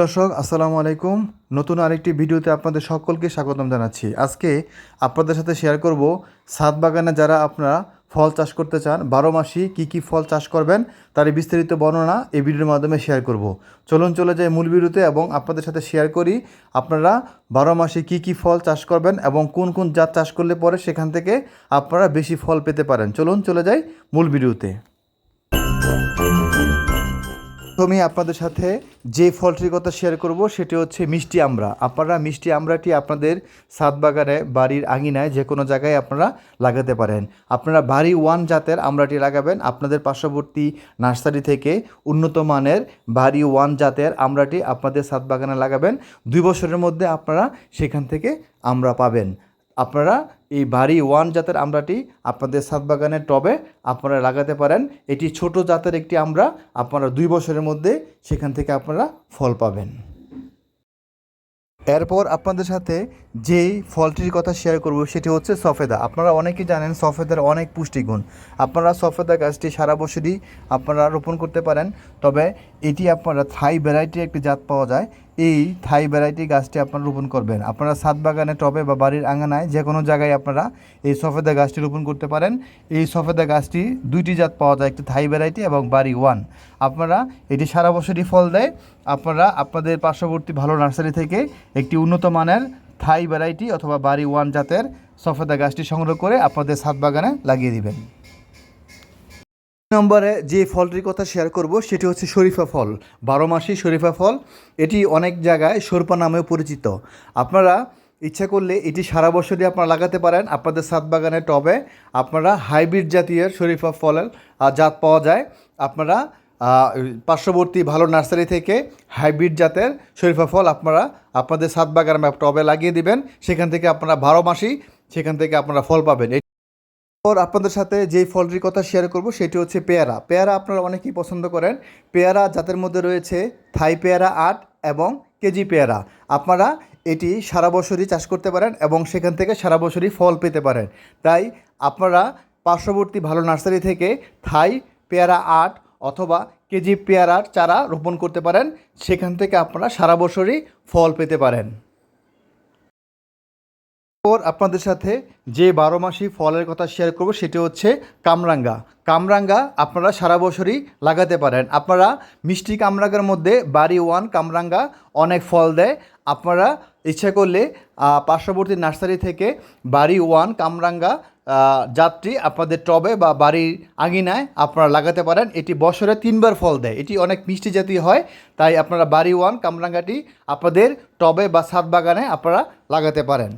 দর্শক, আসসালামু আলাইকুম। নতুন আরেকটি ভিডিওতে আপনাদের সকলকে স্বাগতম জানাচ্ছি। আজকে আপনাদের সাথে শেয়ার করব ছাদ বাগানে যারা আপনারা ফল চাষ করতে চান, বারো মাসি কী কী ফল চাষ করবেন, তার বিস্তারিত বর্ণনা এই ভিডিওর মাধ্যমে শেয়ার করব। চলুন চলে যাই মূল ভিডিওতে এবং আপনাদের সাথে শেয়ার করি, আপনারা বারো মাসে কী কী ফল চাষ করবেন এবং কোন কোন জাত চাষ করলে পরে সেখান থেকে আপনারা বেশি ফল পেতে পারেন। চলুন চলে যাই মূল ভিডিওতে। প্রথমে আপনাদের সাথে যে ফলটির কথা শেয়ার করব, সেটি হচ্ছে মিষ্টি আমড়া। আপনারা মিষ্টি আমড়াটি আপনাদের ছাদ বাগানে বাড়ির আঙিনায় যে কোনো জায়গায় আপনারা লাগাতে পারেন। আপনারা বাড়ি ওয়ান জাতের আমড়াটি লাগাবেন। আপনাদের পার্শ্ববর্তী নার্সারি থেকে উন্নত মানের বাড়ি ওয়ান জাতের আমড়াটি আপনাদের ছাদ বাগানে লাগাবেন। দুই বছরের মধ্যে আপনারা সেখান থেকে আমড়া পাবেন। আপনারা এই বাড়ি ওয়ান জাতের আমরাটি আপনাদের সাতবাগানের টবে আপনারা লাগাতে পারেন। এটি ছোট জাতের একটি আমরা আপনারা দুই বছরের মধ্যে সেখান থেকে আপনারা ফল পাবেন। এরপর আপনাদের সাথে যেই ফলটির কথা শেয়ার করব সেটি হচ্ছে সফেদা। আপনারা অনেকেই জানেন সফেদার অনেক পুষ্টিগুণ। আপনারা সফেদা গাছটি সারা বছরই আপনারা রোপণ করতে পারেন, তবে এটি আপনারা থাই ভ্যারাইটির একটি জাত পাওয়া যায়। এই থাই ভ্যারাইটি গাছটি আপনারা রোপণ করবেন। আপনারা ছাদ বাগানে, টবে বা বাড়ির আঙানায় যে কোনো জায়গায় আপনারা এই সফেদা গাছটি রোপণ করতে পারেন। এই সফেদা গাছটি দুইটি জাত পাওয়া যায়, একটি থাই ভ্যারাইটি এবং বাড়ি ওয়ান আপনারা এটি সারা বছরই ফল দেয়। আপনারা আপনাদের পার্শ্ববর্তী ভালো নার্সারি থেকে একটি উন্নত মানের থাই ভ্যারাইটি অথবা বাড়ি ওয়ান জাতের সফেদা গাছটি সংগ্রহ করে আপনাদের ছাদ বাগানে লাগিয়ে দিবেন। নম্বরে যে ফলটির কথা শেয়ার করব, সেটি হচ্ছে শরীফা ফল, বারো মাসি শরীফা ফল। এটি অনেক জায়গায় সরপা নামেও পরিচিত। আপনারা ইচ্ছা করলে এটি সারা বছরই আপনারা লাগাতে পারেন। আপনাদের ছাদ বাগানের টবে আপনারা হাইব্রিড জাতীয় শরীফা ফলের জাত পাওয়া যায়। আপনারা পার্শ্ববর্তী ভালো নার্সারি থেকে হাইব্রিড জাতের শরীফা ফল আপনারা আপনাদের ছাদ বাগানের টবে লাগিয়ে দিবেন। সেখান থেকে আপনারা বারো মাসই সেখান থেকে আপনারা ফল পাবেন। এরপর আপনাদের সাথে যেই ফলটির কথা শেয়ার করব, সেটি হচ্ছে পেয়ারা। পেয়ারা আপনারা অনেকেই পছন্দ করেন। পেয়ারা জাতের মধ্যে রয়েছে থাই পেয়ারা আট এবং কেজি পেয়ারা। আপনারা এটি সারা বছরই চাষ করতে পারেন এবং সেখান থেকে সারা বছরই ফল পেতে পারেন। তাই আপনারা পার্শ্ববর্তী ভালো নার্সারি থেকে থাই পেয়ারা আট অথবা কেজি পেয়ারার চারা রোপণ করতে পারেন, সেখান থেকে আপনারা সারা বছরই ফল পেতে পারেন। পর আপনাদের সাথে যে বারো মাসি ফলের কথা শেয়ার করব, সেটি হচ্ছে কামরাঙ্গা। কামরাঙ্গা আপনারা সারা বছরই লাগাতে পারেন। আপনারা মিষ্টি কামরাঙ্গার মধ্যে বাড়ি ওয়ান কামরাঙ্গা অনেক ফল দেয়। আপনারা ইচ্ছা করলে পার্শ্ববর্তী নার্সারি থেকে বাড়ি ওয়ান কামরাঙ্গা জাতটি আপনাদের টবে বা বাড়ির আঙিনায় আপনারা লাগাতে পারেন। এটি বছরে তিনবার ফল দেয়। এটি অনেক মিষ্টি জাতীয় হয়, তাই আপনারা বাড়ি ওয়ান, কামরাঙ্গাটি আপনাদের টবে বা ছাদ বাগানে আপনারা লাগাতে পারেন।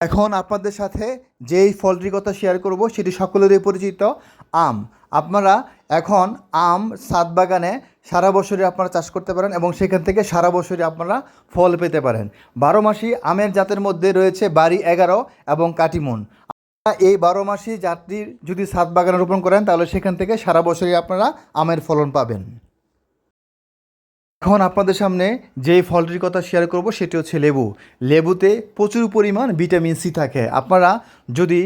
এখন আপনাদের সাথে যেই ফলটির কথা শেয়ার করব, সেটি সকলেরই পরিচিত। আম। আপনারা এখন আম, সাত বাগানে সারা বছরই আপনারা চাষ করতে পারেন এবং সেখান থেকে সারা বছরই আপনারা ফল পেতে পারেন। বারো মাসি আমের জাতের মধ্যে রয়েছে বাড়ি এগারো এবং কাটিমুন এই বারো মাসি জাতটির যদি সাত বাগানে রোপণ করেন, তাহলে সেখান থেকে সারা বছরই আপনারা আমের ফলন পাবেন। এখন আপনাদের সামনে যে ফলটির কথা শেয়ার করব, সেটি হচ্ছে লেবু। লেবুতে প্রচুর পরিমাণ ভিটামিন সি থাকে। আপনারা যদি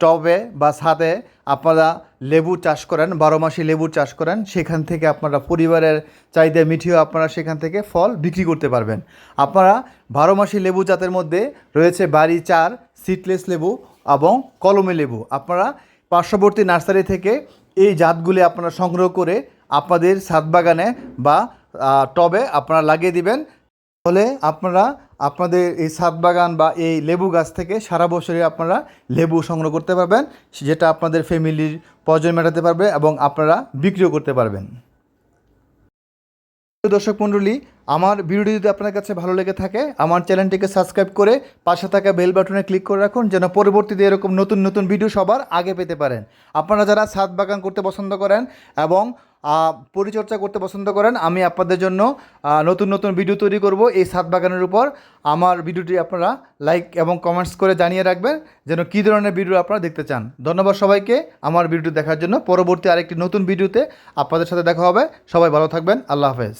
টবে বা ছাদে আপনারা লেবু চাষ করেন, বারো মাসে লেবু চাষ করেন, সেখান থেকে আপনারা পরিবারের চাহিদা মিটিয়েও আপনারা সেখান থেকে ফল বিক্রি করতে পারবেন। আপনারা বারো মাসি লেবু জাতের মধ্যে রয়েছে বাড়ি চার সিটলেস লেবু এবং কলমে লেবু। আপনারা পার্শ্ববর্তী নার্সারি থেকে এই জাতগুলি আপনারা সংগ্রহ করে আপনাদের ছাদ বাগানে বা টবে আপনারা লাগিয়ে দিবেন। তাহলে আপনারা আপনাদের এই ছাদ বাগান বা এই লেবু গাছ থেকে সারা বছরই আপনারা লেবু সংগ্রহ করতে পারবেন, যেটা আপনাদের ফ্যামিলির প্রয়োজন মেটাতে পারবে এবং আপনারা বিক্রিও করতে পারবেন। দর্শক মণ্ডলী, আমার ভিডিওটি যদি আপনার কাছে ভালো লেগে থাকে, আমার চ্যানেলটিকে সাবস্ক্রাইব করে পাশে থাকা বেল বাটনে ক্লিক করে রাখুন, যেন পরবর্তীতে এরকম নতুন নতুন ভিডিও সবার আগে পেতে পারেন। আপনারা যারা ছাদ বাগান করতে পছন্দ করেন এবং পরিচর্যা করতে পছন্দ করেন, আমি আপনাদের জন্য নতুন নতুন ভিডিও তৈরি করব এই সাত বাগানের উপর। আমার ভিডিওটি আপনারা লাইক এবং কমেন্টস করে জানিয়ে রাখবেন, যেন কী ধরনের ভিডিও আপনারা দেখতে চান। ধন্যবাদ সবাইকে আমার ভিডিওটি দেখার জন্য। পরবর্তী আরেকটি নতুন ভিডিওতে আপনাদের সাথে দেখা হবে। সবাই ভালো থাকবেন। আল্লাহ হাফেজ।